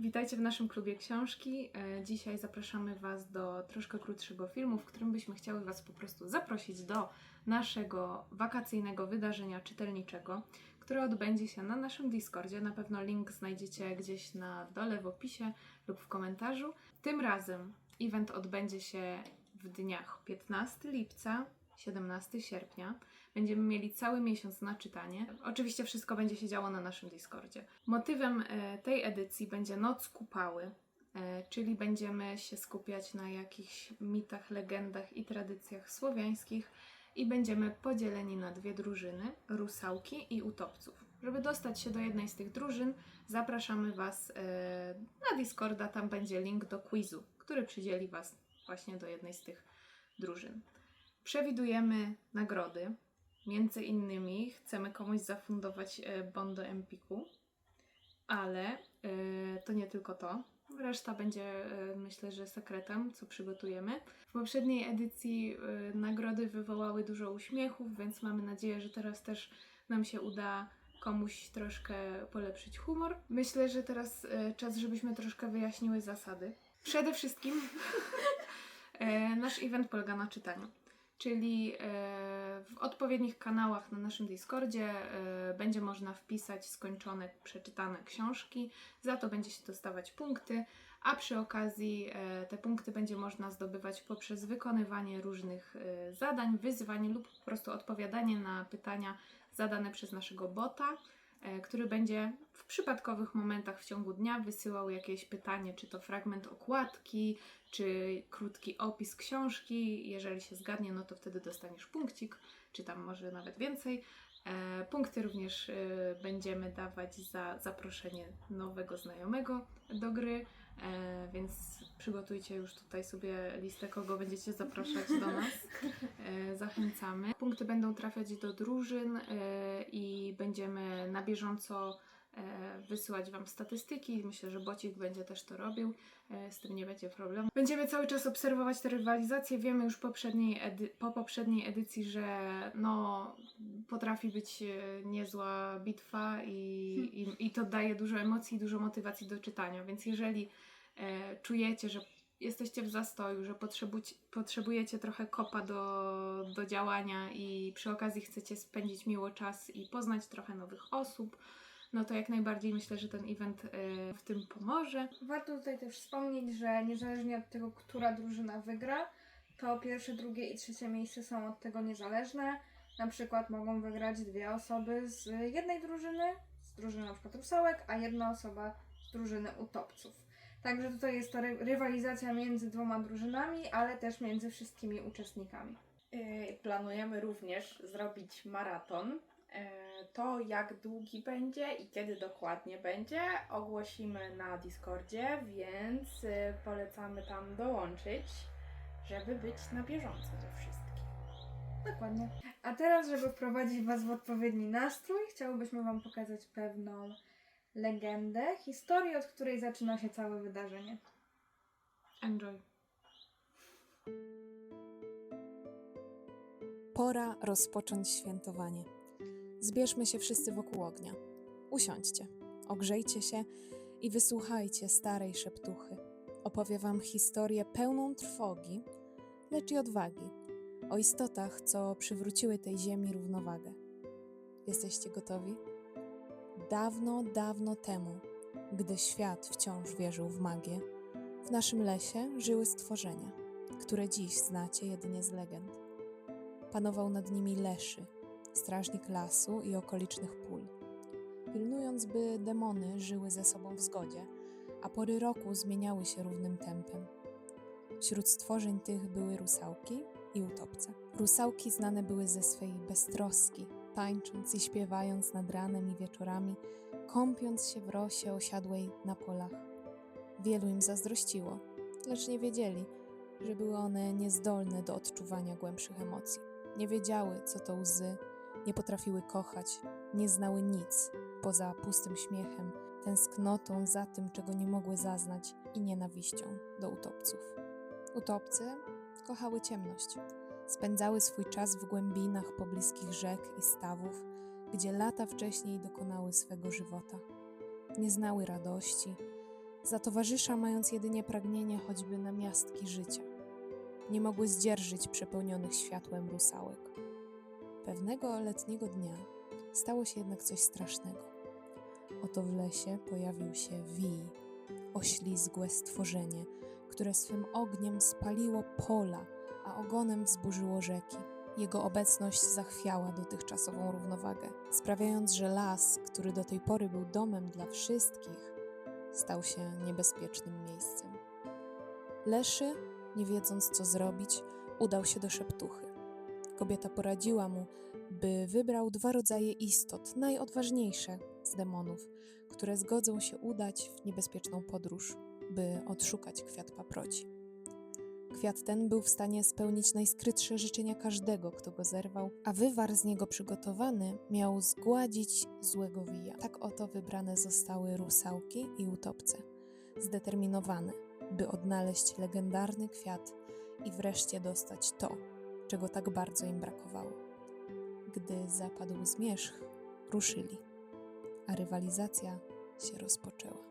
Witajcie w naszym klubie książki. E, Dzisiaj zapraszamy Was do troszkę krótszego filmu, w którym byśmy chciały Was po prostu zaprosić do naszego wakacyjnego wydarzenia czytelniczego, które odbędzie się na naszym Discordzie. Na pewno link znajdziecie gdzieś na dole w opisie lub w komentarzu. Tym razem event odbędzie się w dniach 15 lipca 17 sierpnia. Będziemy mieli cały miesiąc na czytanie. Oczywiście wszystko będzie się działo na naszym Discordzie. Motywem e, tej edycji będzie Noc Kupały, e, czyli będziemy się skupiać na jakichś mitach, legendach i tradycjach słowiańskich i będziemy podzieleni na dwie drużyny, rusałki i utopców. Żeby dostać się do jednej z tych drużyn, zapraszamy Was e, na Discorda, tam będzie link do quizu, który przydzieli Was właśnie do jednej z tych drużyn. Przewidujemy nagrody. Między innymi chcemy komuś zafundować e, Bondo Empiku, ale e, to nie tylko to. Reszta będzie, e, myślę, że sekretem, co przygotujemy. W poprzedniej edycji nagrody wywołały dużo uśmiechów, więc mamy nadzieję, że teraz też nam się uda komuś troszkę polepszyć humor. Myślę, że teraz czas, żebyśmy troszkę wyjaśniły zasady. Przede wszystkim nasz event polega na czytaniu. Czyli e, w odpowiednich kanałach na naszym Discordzie e, będzie można wpisać skończone, przeczytane książki. Za to będzie się dostawać punkty, a przy okazji e, te punkty będzie można zdobywać poprzez wykonywanie różnych zadań, wyzwań lub po prostu odpowiadanie na pytania zadane przez naszego bota, który będzie w przypadkowych momentach w ciągu dnia wysyłał jakieś pytanie, czy to fragment okładki, czy krótki opis książki. Jeżeli się zgadnie, no to wtedy dostaniesz punkcik, czy tam może nawet więcej. E, punkty również e, będziemy dawać za zaproszenie nowego znajomego do gry, e, więc przygotujcie już tutaj sobie listę, kogo będziecie zapraszać do nas. E, zachęcamy. Punkty będą trafiać do drużyn e, i będziemy na bieżąco e, wysyłać Wam statystyki. Myślę, że Bocik będzie też to robił. E, Z tym nie będzie problemu. Będziemy cały czas obserwować te rywalizacje. Wiemy już poprzedniej po poprzedniej edycji, że no, potrafi być e, niezła bitwa i, i, i to daje dużo emocji i dużo motywacji do czytania. Więc jeżeli e, czujecie, że jesteście w zastoju, że potrzebujecie trochę kopa do, do działania i przy okazji chcecie spędzić miło czas i poznać trochę nowych osób, no to jak najbardziej myślę, że ten event e, w tym pomoże. Warto tutaj też wspomnieć, że niezależnie od tego, która drużyna wygra, to pierwsze, drugie i trzecie miejsce są od tego niezależne. Na przykład mogą wygrać dwie osoby z jednej drużyny, z drużyny na przykład rusałek, a jedna osoba z drużyny utopców. Także tutaj jest to ry- rywalizacja między dwoma drużynami, ale też między wszystkimi uczestnikami. Yy, Planujemy również zrobić maraton. Yy, To jak długi będzie i kiedy dokładnie będzie, ogłosimy na Discordzie, więc yy, polecamy tam dołączyć, żeby być na bieżąco ze wszystkim. Dokładnie. A teraz, żeby wprowadzić Was w odpowiedni nastrój, chciałbyśmy Wam pokazać pewną legendę, historię, od której zaczyna się całe wydarzenie. Enjoy. Pora rozpocząć świętowanie. Zbierzmy się wszyscy wokół ognia. Usiądźcie, ogrzejcie się i wysłuchajcie starej szeptuchy. Opowie wam historię pełną trwogi, lecz i odwagi, o istotach, co przywróciły tej ziemi równowagę. Jesteście gotowi? Dawno, dawno temu, gdy świat wciąż wierzył w magię, w naszym lesie żyły stworzenia, które dziś znacie jedynie z legend. Panował nad nimi leszy, strażnik lasu i okolicznych pól, pilnując, by demony żyły ze sobą w zgodzie, a pory roku zmieniały się równym tempem. Wśród stworzeń tych były rusałki i utopce. Rusałki znane były ze swej beztroski, tańcząc i śpiewając nad ranem i wieczorami, kąpiąc się w rosie osiadłej na polach. Wielu im zazdrościło, lecz nie wiedzieli, że były one niezdolne do odczuwania głębszych emocji. Nie wiedziały, co to łzy, nie potrafiły kochać, nie znały nic poza pustym śmiechem, tęsknotą za tym, czego nie mogły zaznać i nienawiścią do utopców. Utopcy kochały ciemność. Spędzały swój czas w głębinach pobliskich rzek i stawów, gdzie lata wcześniej dokonały swego żywota. Nie znały radości, za towarzysza mając jedynie pragnienie choćby na miastki życia. Nie mogły zdzierżyć przepełnionych światłem rusałek. Pewnego letniego dnia stało się jednak coś strasznego. Oto w lesie pojawił się Wii, oślizgłe stworzenie, które swym ogniem spaliło pola, a ogonem wzburzyło rzeki. Jego obecność zachwiała dotychczasową równowagę, sprawiając, że las, który do tej pory był domem dla wszystkich, stał się niebezpiecznym miejscem. Leszy, nie wiedząc co zrobić, udał się do szeptuchy. Kobieta poradziła mu, by wybrał dwa rodzaje istot, najodważniejsze z demonów, które zgodzą się udać w niebezpieczną podróż, by odszukać kwiat paproci. Kwiat ten był w stanie spełnić najskrytsze życzenia każdego, kto go zerwał, a wywar z niego przygotowany miał zgładzić złego wija. Tak oto wybrane zostały rusałki i utopce, zdeterminowane, by odnaleźć legendarny kwiat i wreszcie dostać to, czego tak bardzo im brakowało. Gdy zapadł zmierzch, ruszyli, a rywalizacja się rozpoczęła.